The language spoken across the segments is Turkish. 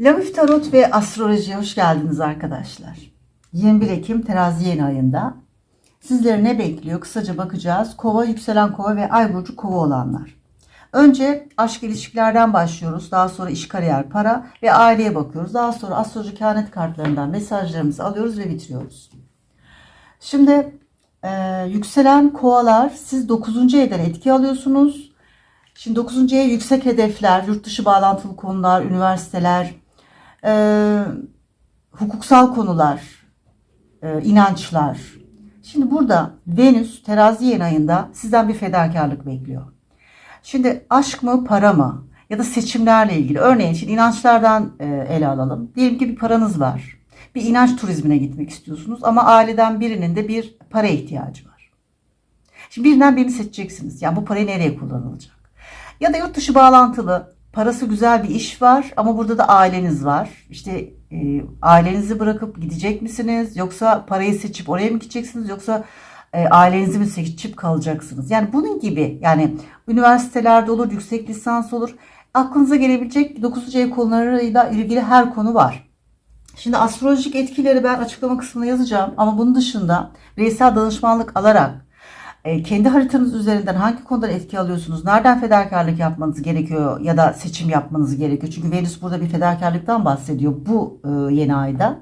Lavif Tarot ve Astroloji'ye hoş geldiniz arkadaşlar. 21 Ekim terazi yeni ayında. Sizleri ne bekliyor? Kısaca bakacağız. Kova, yükselen kova ve ay burcu kova olanlar. Önce aşk ilişkilerden başlıyoruz. Daha sonra iş, kariyer, para ve aileye bakıyoruz. Daha sonra astroloji kehanet kartlarından mesajlarımızı alıyoruz ve bitiriyoruz. Şimdi e, yükselen kovalar siz 9. evden etki alıyorsunuz. Şimdi 9. ev yüksek hedefler, yurt dışı bağlantılı konular, üniversiteler, e, hukuksal konular, e, inançlar. Şimdi burada Venüs terazi yeni ayında sizden bir fedakarlık bekliyor. Şimdi aşk mı para mı ya da seçimlerle ilgili örneğin şimdi inançlardan e, ele alalım. Diyelim ki bir paranız var. Bir inanç turizmine gitmek istiyorsunuz ama aileden birinin de bir para ihtiyacı var. Şimdi birinden birini seçeceksiniz. Yani bu parayı nereye kullanılacak? Ya da yurt dışı bağlantılı parası güzel bir iş var ama burada da aileniz var. İşte e, ailenizi bırakıp gidecek misiniz? Yoksa parayı seçip oraya mı gideceksiniz? Yoksa e, ailenizi mi seçip kalacaksınız? Yani bunun gibi yani üniversitelerde olur, yüksek lisans olur. Aklınıza gelebilecek 9. ev konularıyla ilgili her konu var. Şimdi astrolojik etkileri ben açıklama kısmına yazacağım ama bunun dışında bireysel danışmanlık alarak e, kendi haritanız üzerinden hangi konudan etki alıyorsunuz? Nereden fedakarlık yapmanız gerekiyor ya da seçim yapmanız gerekiyor? Çünkü Venüs burada bir fedakarlıktan bahsediyor bu e, yeni ayda.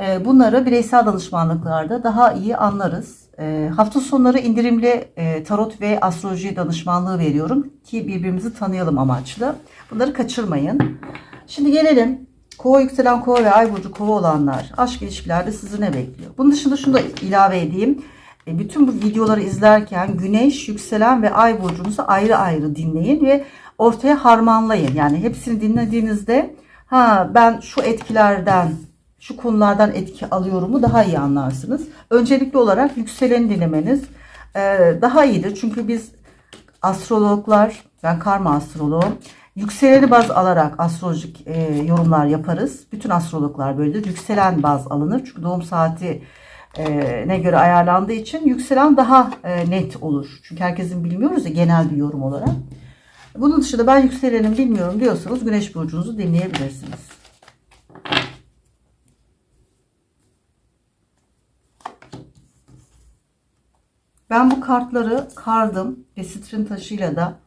E, bunları bireysel danışmanlıklarda daha iyi anlarız. E, hafta sonları indirimli e, tarot ve astroloji danışmanlığı veriyorum ki birbirimizi tanıyalım amaçlı. Bunları kaçırmayın. Şimdi gelelim Kova yükselen kova ve ay burcu kova olanlar aşk ilişkilerde sizi ne bekliyor? Bunun dışında şunu da ilave edeyim. E, bütün bu videoları izlerken güneş, yükselen ve ay burcunuzu ayrı ayrı dinleyin ve ortaya harmanlayın. Yani hepsini dinlediğinizde ha ben şu etkilerden, şu konulardan etki alıyorumu daha iyi anlarsınız. Öncelikli olarak yükseleni dinlemeniz e, daha iyidir. Çünkü biz astrologlar, ben karma astroloğum. Yükseleni baz alarak astrolojik e, yorumlar yaparız. Bütün astrologlar böyledir. Yükselen baz alınır. Çünkü doğum saati ne göre ayarlandığı için yükselen daha e, net olur. Çünkü herkesin bilmiyoruz ya genel bir yorum olarak. Bunun dışında ben yükselenim bilmiyorum diyorsanız güneş burcunuzu dinleyebilirsiniz. Ben bu kartları kardım ve sitrin taşıyla da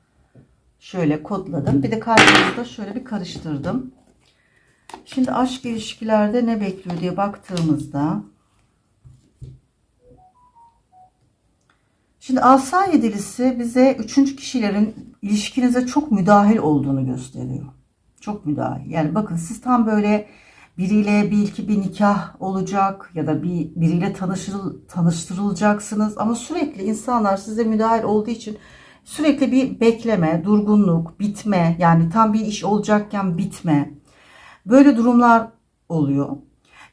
şöyle kodladım. Bir de kartınızı da şöyle bir karıştırdım. Şimdi aşk ilişkilerde ne bekliyor diye baktığımızda Şimdi asa yedilisi bize üçüncü kişilerin ilişkinize çok müdahil olduğunu gösteriyor. Çok müdahil. Yani bakın siz tam böyle biriyle bir iki bir nikah olacak ya da bir biriyle tanıştırıl, tanıştırılacaksınız ama sürekli insanlar size müdahil olduğu için sürekli bir bekleme, durgunluk, bitme yani tam bir iş olacakken bitme. Böyle durumlar oluyor.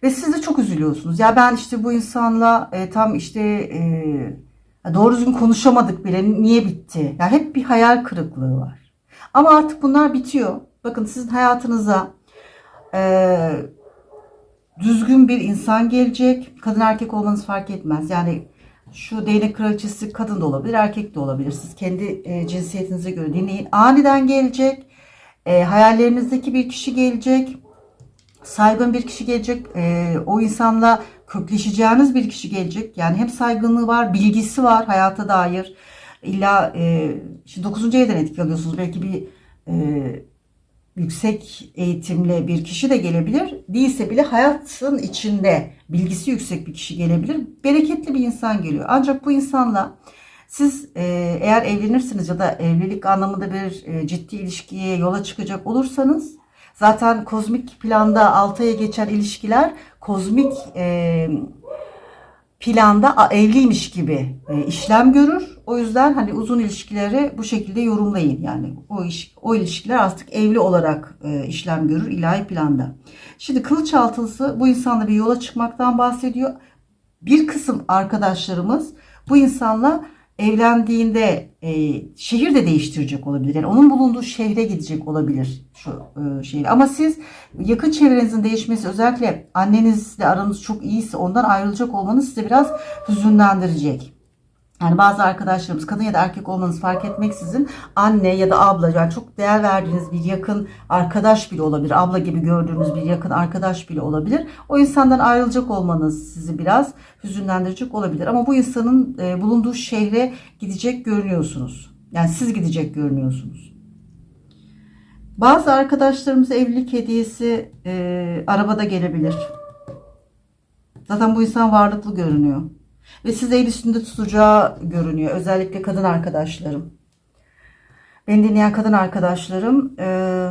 Ve siz de çok üzülüyorsunuz. Ya ben işte bu insanla e, tam işte e, Doğru düzgün konuşamadık bile. Niye bitti? Yani hep bir hayal kırıklığı var. Ama artık bunlar bitiyor. Bakın sizin hayatınıza e, düzgün bir insan gelecek. Kadın erkek olmanız fark etmez. Yani şu değnek kraliçesi kadın da olabilir, erkek de olabilir. Siz kendi e, cinsiyetinize göre dinleyin. Aniden gelecek. E, hayallerinizdeki bir kişi gelecek. Saygın bir kişi gelecek. E, o insanla kökleşeceğiniz bir kişi gelecek. Yani hem saygınlığı var, bilgisi var hayata dair. İlla e, şimdi 9. evden etki alıyorsunuz. Belki bir e, yüksek eğitimli bir kişi de gelebilir. Değilse bile hayatın içinde bilgisi yüksek bir kişi gelebilir. Bereketli bir insan geliyor. Ancak bu insanla siz e, eğer evlenirsiniz ya da evlilik anlamında bir e, ciddi ilişkiye yola çıkacak olursanız Zaten kozmik planda 6 aya geçen ilişkiler kozmik e, planda evliymiş gibi e, işlem görür. O yüzden hani uzun ilişkileri bu şekilde yorumlayın. Yani o iş, o ilişkiler artık evli olarak e, işlem görür ilahi planda. Şimdi kılıç altılısı bu insanla bir yola çıkmaktan bahsediyor. Bir kısım arkadaşlarımız bu insanla evlendiğinde e, şehir de değiştirecek olabilir. Yani onun bulunduğu şehre gidecek olabilir şu e, şey. Ama siz yakın çevrenizin değişmesi özellikle annenizle aranız çok iyiyse ondan ayrılacak olmanız size biraz hüzünlendirecek. Yani bazı arkadaşlarımız kadın ya da erkek olmanız fark etmeksizin anne ya da abla yani çok değer verdiğiniz bir yakın arkadaş bile olabilir. Abla gibi gördüğünüz bir yakın arkadaş bile olabilir. O insandan ayrılacak olmanız sizi biraz hüzünlendirecek olabilir. Ama bu insanın e, bulunduğu şehre gidecek görünüyorsunuz. Yani siz gidecek görünüyorsunuz. Bazı arkadaşlarımız evlilik hediyesi e, arabada gelebilir. Zaten bu insan varlıklı görünüyor. Ve sizi el üstünde tutacağı görünüyor. Özellikle kadın arkadaşlarım. Beni dinleyen kadın arkadaşlarım e,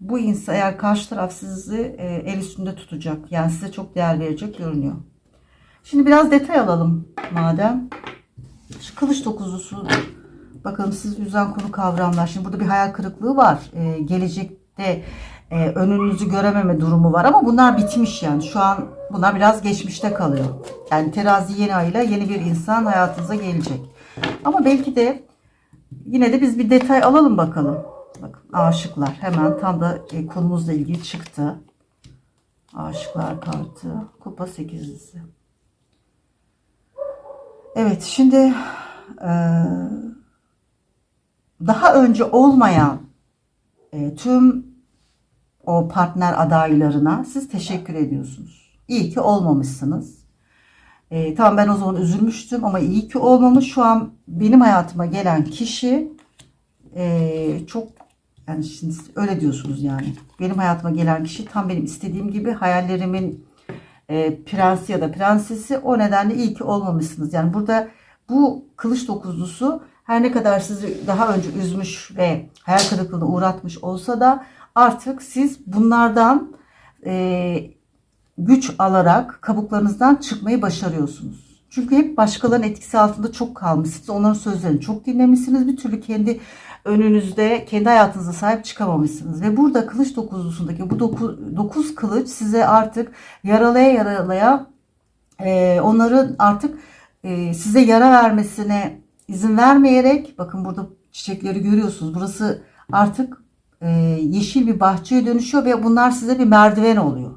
bu insan eğer karşı taraf sizi e, el üstünde tutacak. Yani size çok değer verecek görünüyor. Şimdi biraz detay alalım madem. Şu kılıç dokuzlusu bakalım siz üzen konu kavramlar. Şimdi burada bir hayal kırıklığı var. E, gelecekte e, önünüzü görememe durumu var ama bunlar bitmiş yani. Şu an bunlar biraz geçmişte kalıyor. Yani terazi yeni ayıyla yeni bir insan hayatınıza gelecek. Ama belki de yine de biz bir detay alalım bakalım. Bakın aşıklar hemen tam da e, konumuzla ilgili çıktı. Aşıklar kartı. Kupa sekizlisi. Evet şimdi e, daha önce olmayan e, tüm o partner adaylarına siz teşekkür ediyorsunuz. İyi ki olmamışsınız. E, tamam ben o zaman üzülmüştüm ama iyi ki olmamış. Şu an benim hayatıma gelen kişi e, çok yani şimdi öyle diyorsunuz yani. Benim hayatıma gelen kişi tam benim istediğim gibi hayallerimin e, prensi ya da prensesi o nedenle iyi ki olmamışsınız. Yani burada bu kılıç dokuzlusu her ne kadar sizi daha önce üzmüş ve hayal kırıklığına uğratmış olsa da artık siz bunlardan e, güç alarak kabuklarınızdan çıkmayı başarıyorsunuz. Çünkü hep başkalarının etkisi altında çok kalmışsınız. Onların sözlerini çok dinlemişsiniz. Bir türlü kendi önünüzde, kendi hayatınıza sahip çıkamamışsınız. Ve burada kılıç dokuzlusundaki bu doku, dokuz kılıç size artık yaralaya yaralaya e, onların artık e, size yara vermesine izin vermeyerek bakın burada çiçekleri görüyorsunuz. Burası artık e, yeşil bir bahçeye dönüşüyor ve bunlar size bir merdiven oluyor.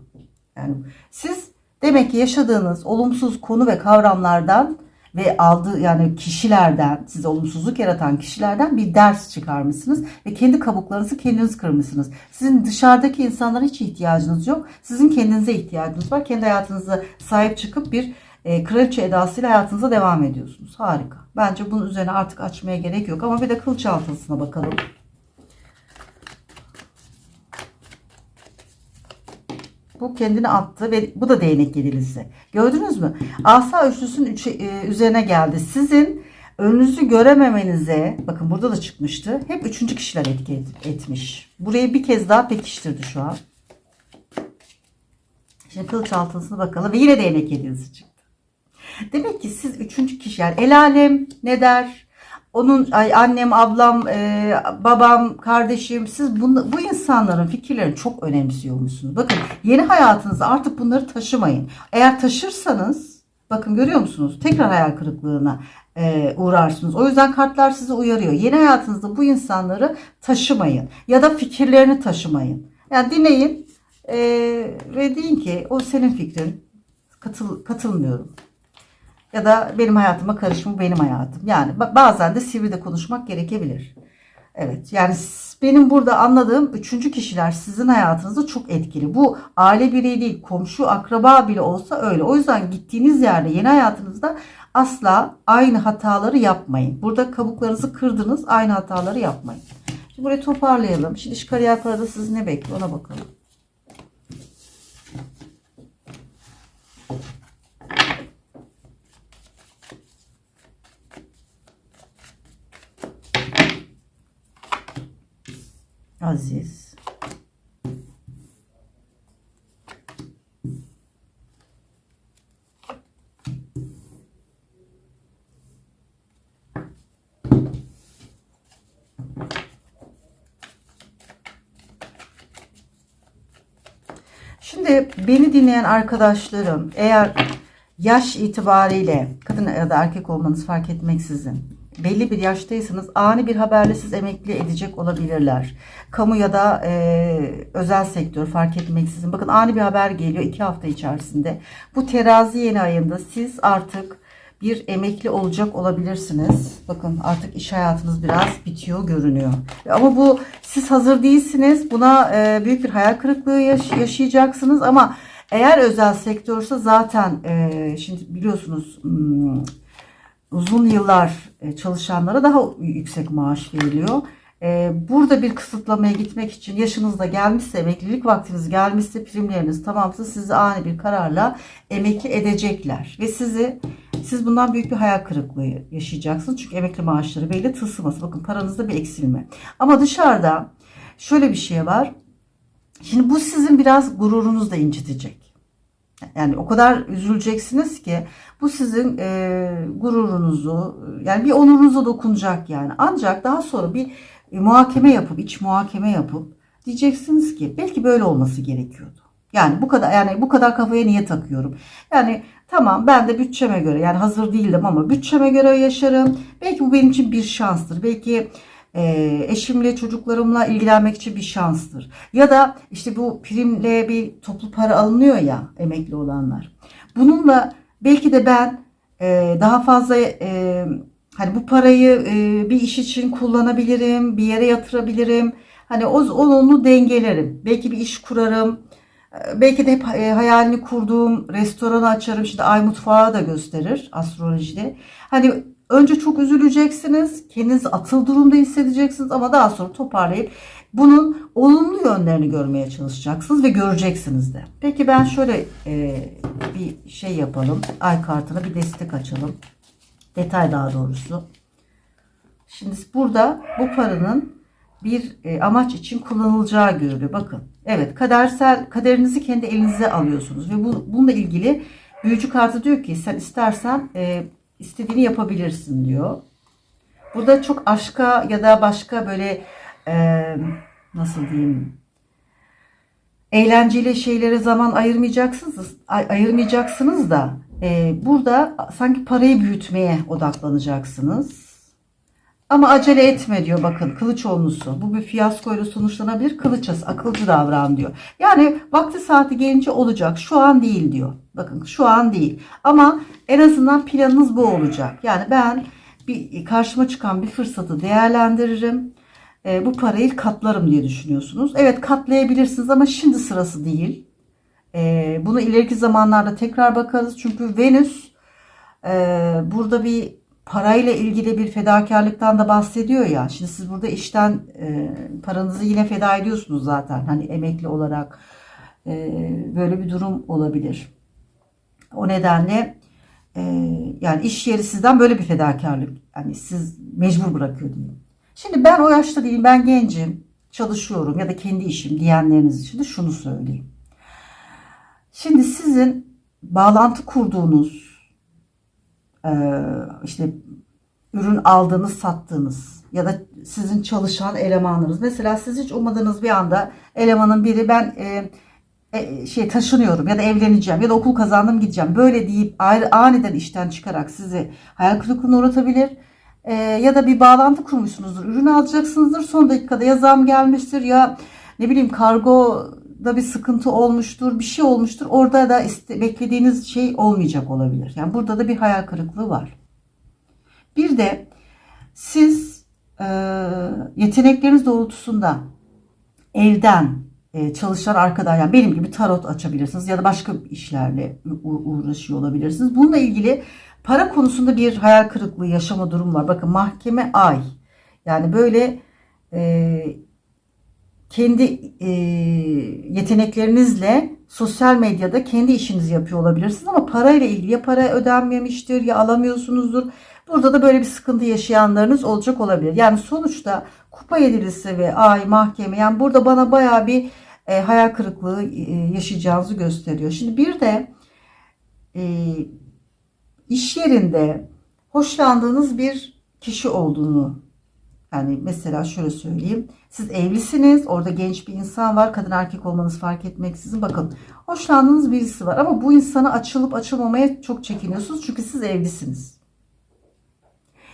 Yani siz demek ki yaşadığınız olumsuz konu ve kavramlardan ve aldığı yani kişilerden size olumsuzluk yaratan kişilerden bir ders çıkarmışsınız ve kendi kabuklarınızı kendiniz kırmışsınız. Sizin dışarıdaki insanlara hiç ihtiyacınız yok. Sizin kendinize ihtiyacınız var. Kendi hayatınıza sahip çıkıp bir e, kraliçe edasıyla hayatınıza devam ediyorsunuz. Harika. Bence bunun üzerine artık açmaya gerek yok ama bir de kılıç altısına bakalım. Bu kendini attı ve bu da değnek yedilisi. Gördünüz mü? Asa üçlüsünün üçe, e, üzerine geldi. Sizin önünüzü görememenize, bakın burada da çıkmıştı. Hep üçüncü kişiler etki et- etmiş. Burayı bir kez daha pekiştirdi şu an. Şimdi kılıç altısına bakalım ve yine değnek yedilisi çıktı. Demek ki siz üçüncü kişi yani el alem ne der? Onun ay, annem, ablam, e, babam, kardeşim siz bunu, bu insanların fikirlerini çok önemsiyormuşsunuz. Bakın yeni hayatınızda artık bunları taşımayın. Eğer taşırsanız bakın görüyor musunuz? Tekrar hayal kırıklığına e, uğrarsınız. O yüzden kartlar sizi uyarıyor. Yeni hayatınızda bu insanları taşımayın ya da fikirlerini taşımayın. Yani dinleyin e, ve deyin ki o senin fikrin. Katıl, katılmıyorum ya da benim hayatıma karışma benim hayatım. Yani ba- bazen de sivri de konuşmak gerekebilir. Evet yani benim burada anladığım üçüncü kişiler sizin hayatınızda çok etkili. Bu aile bireyi değil komşu akraba bile olsa öyle. O yüzden gittiğiniz yerde yeni hayatınızda asla aynı hataları yapmayın. Burada kabuklarınızı kırdınız aynı hataları yapmayın. Şimdi burayı toparlayalım. Şimdi iş kariyer parada sizi ne bekliyor ona bakalım. Aziz. Şimdi beni dinleyen arkadaşlarım eğer yaş itibariyle kadın ya da erkek olmanız fark etmeksizin belli bir yaştaysanız ani bir haberle siz emekli edecek olabilirler. Kamu ya da e, özel sektör fark etmeksizin. Bakın ani bir haber geliyor iki hafta içerisinde. Bu terazi yeni ayında siz artık bir emekli olacak olabilirsiniz. Bakın artık iş hayatınız biraz bitiyor görünüyor. Ama bu siz hazır değilsiniz. Buna e, büyük bir hayal kırıklığı yaş- yaşayacaksınız ama eğer özel sektörse zaten e, şimdi biliyorsunuz hmm, uzun yıllar e, çalışanlara daha yüksek maaş veriliyor. E, Burada bir kısıtlamaya gitmek için yaşınız da gelmişse, emeklilik vaktiniz gelmişse, primleriniz tamamsa sizi ani bir kararla emekli edecekler. Ve sizi siz bundan büyük bir hayal kırıklığı yaşayacaksınız. Çünkü emekli maaşları belli tılsıması. Bakın paranızda bir eksilme. Ama dışarıda şöyle bir şey var. Şimdi bu sizin biraz gururunuzu da incitecek. Yani o kadar üzüleceksiniz ki bu sizin e, gururunuzu yani bir onurunuza dokunacak yani. Ancak daha sonra bir e, muhakeme yapıp iç muhakeme yapıp diyeceksiniz ki belki böyle olması gerekiyordu. Yani bu kadar yani bu kadar kafaya niye takıyorum? Yani tamam ben de bütçeme göre yani hazır değildim ama bütçeme göre yaşarım. Belki bu benim için bir şanstır. Belki e, eşimle çocuklarımla ilgilenmek için bir şanstır. Ya da işte bu primle bir toplu para alınıyor ya emekli olanlar. Bununla belki de ben e, daha fazla e, hani bu parayı e, bir iş için kullanabilirim, bir yere yatırabilirim. Hani o, onu dengelerim. Belki bir iş kurarım. E, Belki de hep e, hayalini kurduğum restoranı açarım. Şimdi ay mutfağı da gösterir astrolojide. Hani önce çok üzüleceksiniz. Kendinizi atıl durumda hissedeceksiniz ama daha sonra toparlayıp bunun olumlu yönlerini görmeye çalışacaksınız ve göreceksiniz de. Peki ben şöyle e, bir şey yapalım. Ay kartına bir destek açalım. Detay daha doğrusu. Şimdi burada bu paranın bir e, amaç için kullanılacağı görülüyor. Bakın. Evet, kadersel kaderinizi kendi elinize alıyorsunuz ve bu bununla ilgili büyücü kartı diyor ki sen istersen e, istediğini yapabilirsin diyor. Burada çok aşka ya da başka böyle e, nasıl diyeyim eğlenceli şeylere zaman ayırmayacaksınız ay- ayırmayacaksınız da e, burada sanki parayı büyütmeye odaklanacaksınız. Ama acele etme diyor bakın kılıç olmusu. Bu bir fiyaskoyla sonuçlanabilir. Kılıçası akılcı davran diyor. Yani vakti saati gelince olacak. Şu an değil diyor. Bakın şu an değil. Ama en azından planınız bu olacak. Yani ben bir karşıma çıkan bir fırsatı değerlendiririm. E, bu parayı katlarım diye düşünüyorsunuz. Evet katlayabilirsiniz ama şimdi sırası değil. E, bunu ileriki zamanlarda tekrar bakarız. Çünkü Venüs e, burada bir parayla ilgili bir fedakarlıktan da bahsediyor ya. Şimdi siz burada işten e, paranızı yine feda ediyorsunuz zaten. Hani emekli olarak e, böyle bir durum olabilir. O nedenle e, yani iş yeri sizden böyle bir fedakarlık yani siz mecbur bırakıyor diyeyim. Şimdi ben o yaşta değilim. Ben gencim. Çalışıyorum ya da kendi işim diyenleriniz için de şunu söyleyeyim. Şimdi sizin bağlantı kurduğunuz işte ürün aldığınız, sattığınız ya da sizin çalışan elemanlarınız. Mesela siz hiç ummadığınız bir anda elemanın biri ben e, e, şey taşınıyorum ya da evleneceğim ya da okul kazandım gideceğim. Böyle deyip ayrı, aniden işten çıkarak sizi hayal kırıklığına uğratabilir. E, ya da bir bağlantı kurmuşsunuzdur. Ürün alacaksınızdır. Son dakikada ya zam gelmiştir ya ne bileyim kargoda bir sıkıntı olmuştur. Bir şey olmuştur. Orada da beklediğiniz şey olmayacak olabilir. Yani burada da bir hayal kırıklığı var. Bir de siz e, yetenekleriniz doğrultusunda evden e, çalışan arkadaş yani benim gibi tarot açabilirsiniz ya da başka işlerle uğraşıyor olabilirsiniz. Bununla ilgili para konusunda bir hayal kırıklığı yaşama durum var. Bakın mahkeme ay. Yani böyle e, kendi e, yeteneklerinizle sosyal medyada kendi işinizi yapıyor olabilirsiniz ama parayla ilgili ya para ödenmemiştir ya alamıyorsunuzdur. Burada da böyle bir sıkıntı yaşayanlarınız olacak olabilir. Yani sonuçta kupa yedilisi ve ay mahkeme yani burada bana baya bir e, hayal kırıklığı e, yaşayacağınızı gösteriyor. Şimdi bir de e, iş yerinde hoşlandığınız bir kişi olduğunu yani mesela şöyle söyleyeyim. Siz evlisiniz. Orada genç bir insan var. Kadın erkek olmanız fark etmeksizin. Bakın hoşlandığınız birisi var. Ama bu insana açılıp açılmamaya çok çekiniyorsunuz. Çünkü siz evlisiniz.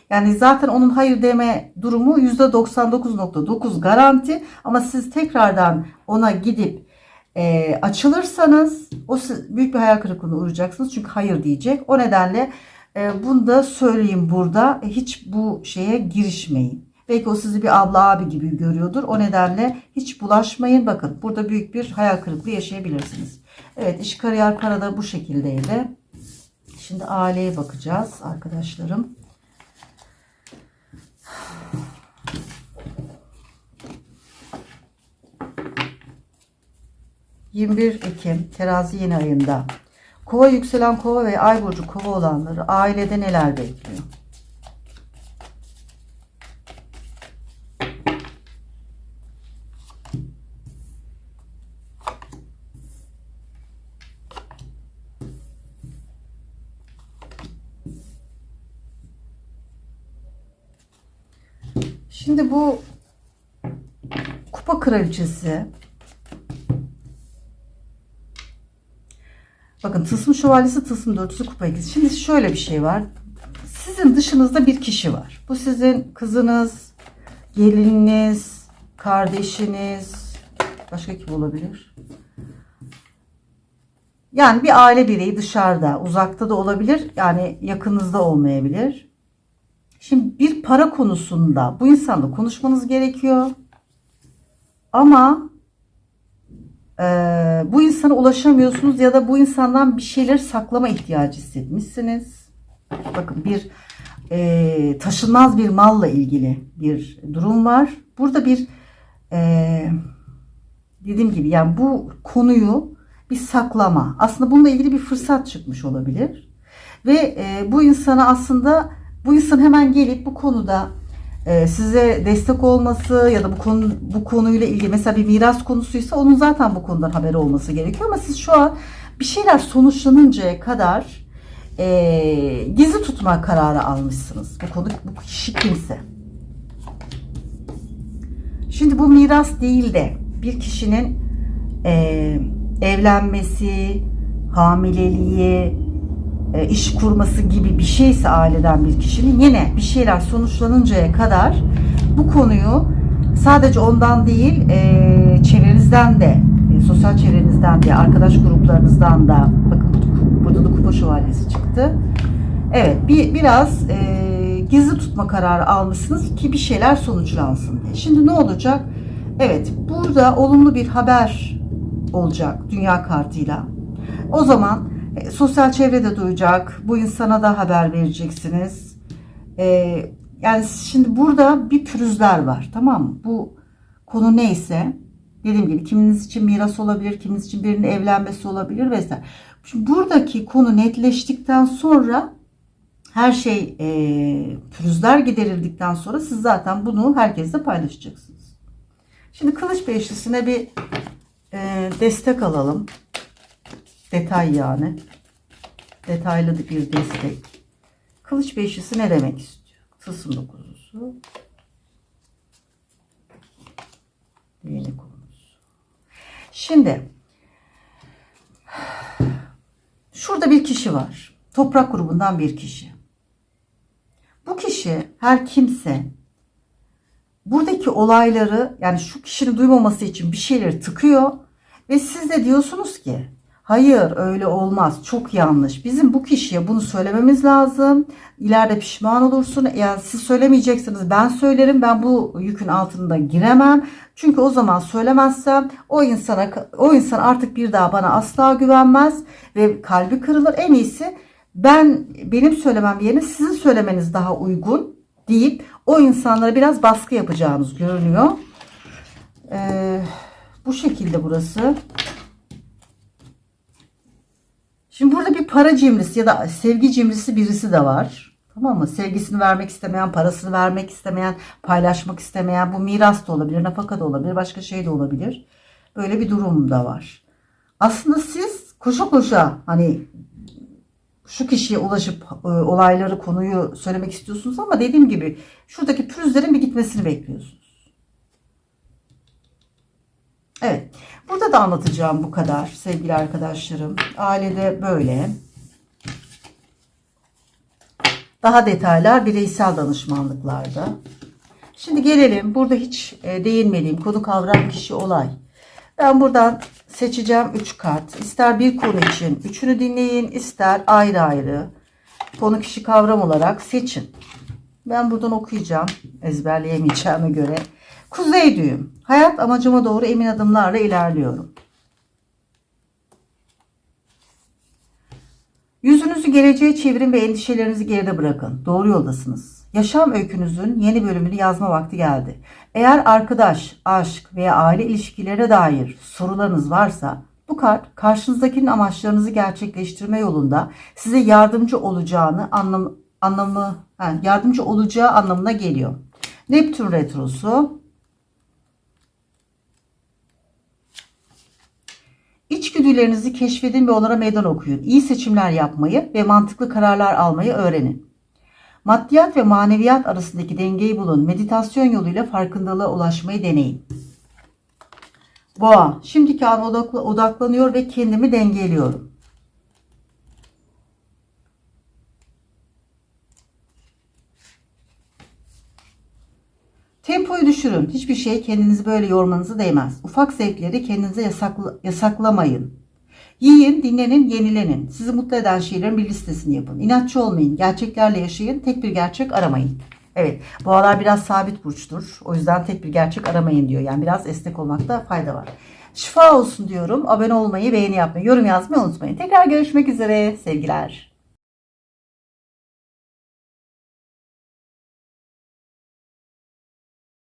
Yani zaten onun hayır deme durumu %99.9 garanti. Ama siz tekrardan ona gidip e, açılırsanız o büyük bir hayal kırıklığına uğrayacaksınız. Çünkü hayır diyecek. O nedenle E, bunu da söyleyeyim burada. E, hiç bu şeye girişmeyin. Belki o sizi bir abla abi gibi görüyordur. O nedenle hiç bulaşmayın. Bakın burada büyük bir hayal kırıklığı yaşayabilirsiniz. Evet iş kariyer parada bu şekildeydi. Şimdi aileye bakacağız arkadaşlarım. ...21 Ekim terazi yeni ayında... ...kova yükselen kova ve ay burcu kova olanları... ...ailede neler bekliyor? Şimdi bu kupa kraliçesi bakın tılsım şövalyesi tılsım dörtlüsü kupa ikisi. Şimdi şöyle bir şey var. Sizin dışınızda bir kişi var. Bu sizin kızınız, gelininiz, kardeşiniz, başka kim olabilir? Yani bir aile bireyi dışarıda, uzakta da olabilir. Yani yakınızda olmayabilir. Şimdi bir para konusunda bu insanla konuşmanız gerekiyor. Ama e, bu insana ulaşamıyorsunuz ya da bu insandan bir şeyler saklama ihtiyacı hissetmişsiniz. Bakın bir e, taşınmaz bir malla ilgili bir durum var. Burada bir e, dediğim gibi yani bu konuyu bir saklama. Aslında bununla ilgili bir fırsat çıkmış olabilir. Ve e, bu insana aslında bu insan hemen gelip bu konuda e, size destek olması ya da bu konu bu konuyla ilgili mesela bir miras konusuysa onun zaten bu konudan haberi olması gerekiyor ama siz şu an bir şeyler sonuçlanıncaya kadar e, gizli tutma kararı almışsınız. Bu konu bu kişi kimse. Şimdi bu miras değil de bir kişinin e, evlenmesi, hamileliği, e, iş kurması gibi bir şeyse aileden bir kişinin yine bir şeyler sonuçlanıncaya kadar bu konuyu sadece ondan değil e, çevrenizden de e, sosyal çevrenizden de arkadaş gruplarınızdan da bakın burada da kupa şövalyesi çıktı. Evet bir biraz e, gizli tutma kararı almışsınız ki bir şeyler sonuçlansın diye. Şimdi ne olacak? Evet burada olumlu bir haber olacak dünya kartıyla. O zaman e, sosyal çevrede duyacak. Bu insana da haber vereceksiniz. E, yani şimdi burada bir pürüzler var. Tamam mı? Bu konu neyse dediğim gibi kiminiz için miras olabilir, kiminiz için birinin evlenmesi olabilir vesaire. Şimdi buradaki konu netleştikten sonra her şey e, pürüzler giderildikten sonra siz zaten bunu herkesle paylaşacaksınız. Şimdi kılıç beşlisine bir e, destek alalım. Detay yani. Detaylı bir destek. Kılıç beşlisi ne demek istiyor? Tılsım dokuzusu. Değnek konusu. Şimdi şurada bir kişi var. Toprak grubundan bir kişi. Bu kişi her kimse buradaki olayları yani şu kişinin duymaması için bir şeyleri tıkıyor ve siz de diyorsunuz ki hayır öyle olmaz çok yanlış. Bizim bu kişiye bunu söylememiz lazım. İleride pişman olursun. Yani siz söylemeyeceksiniz ben söylerim. Ben bu yükün altında giremem. Çünkü o zaman söylemezsem o insana o insan artık bir daha bana asla güvenmez ve kalbi kırılır. En iyisi ben benim söylemem yerine sizin söylemeniz daha uygun deyip o insanlara biraz baskı yapacağınız görünüyor. Ee, bu şekilde burası. Şimdi burada bir para cimrisi ya da sevgi cimrisi birisi de var. Tamam mı? Sevgisini vermek istemeyen, parasını vermek istemeyen, paylaşmak istemeyen bu miras da olabilir, nafaka da olabilir, başka şey de olabilir. Böyle bir durum da var. Aslında siz koşa koşa hani şu kişiye ulaşıp e, olayları, konuyu söylemek istiyorsunuz ama dediğim gibi şuradaki pürüzlerin bir gitmesini bekliyorsunuz. Evet. Burada da anlatacağım bu kadar sevgili arkadaşlarım. Ailede böyle. Daha detaylar bireysel danışmanlıklarda. Şimdi gelelim. Burada hiç e, değinmediğim konu kavram kişi olay. Ben buradan seçeceğim 3 kart. İster bir konu için üçünü dinleyin, ister ayrı ayrı. Konu kişi kavram olarak seçin. Ben buradan okuyacağım ezberleyemeyeceğime göre. Kuzey düğüm. Hayat amacıma doğru emin adımlarla ilerliyorum. Yüzünüzü geleceğe çevirin ve endişelerinizi geride bırakın. Doğru yoldasınız. Yaşam öykünüzün yeni bölümünü yazma vakti geldi. Eğer arkadaş, aşk veya aile ilişkilerine dair sorularınız varsa bu kart karşınızdakinin amaçlarınızı gerçekleştirme yolunda size yardımcı olacağını anlam anlamı ha, yardımcı olacağı anlamına geliyor. Neptün retrosu İçgüdülerinizi keşfedin ve onlara meydan okuyun. İyi seçimler yapmayı ve mantıklı kararlar almayı öğrenin. Maddiyat ve maneviyat arasındaki dengeyi bulun. Meditasyon yoluyla farkındalığa ulaşmayı deneyin. Boğa, şimdiki an odakla- odaklanıyor ve kendimi dengeliyorum. Tempoyu düşürün. Hiçbir şey kendinizi böyle yormanızı değmez. Ufak zevkleri kendinize yasakla- yasaklamayın. Yiyin, dinlenin, yenilenin. Sizi mutlu eden şeylerin bir listesini yapın. İnatçı olmayın. Gerçeklerle yaşayın. Tek bir gerçek aramayın. Evet, boğalar biraz sabit burçtur. O yüzden tek bir gerçek aramayın diyor. Yani biraz esnek olmakta fayda var. Şifa olsun diyorum. Abone olmayı, beğeni yapmayı, yorum yazmayı unutmayın. Tekrar görüşmek üzere. Sevgiler.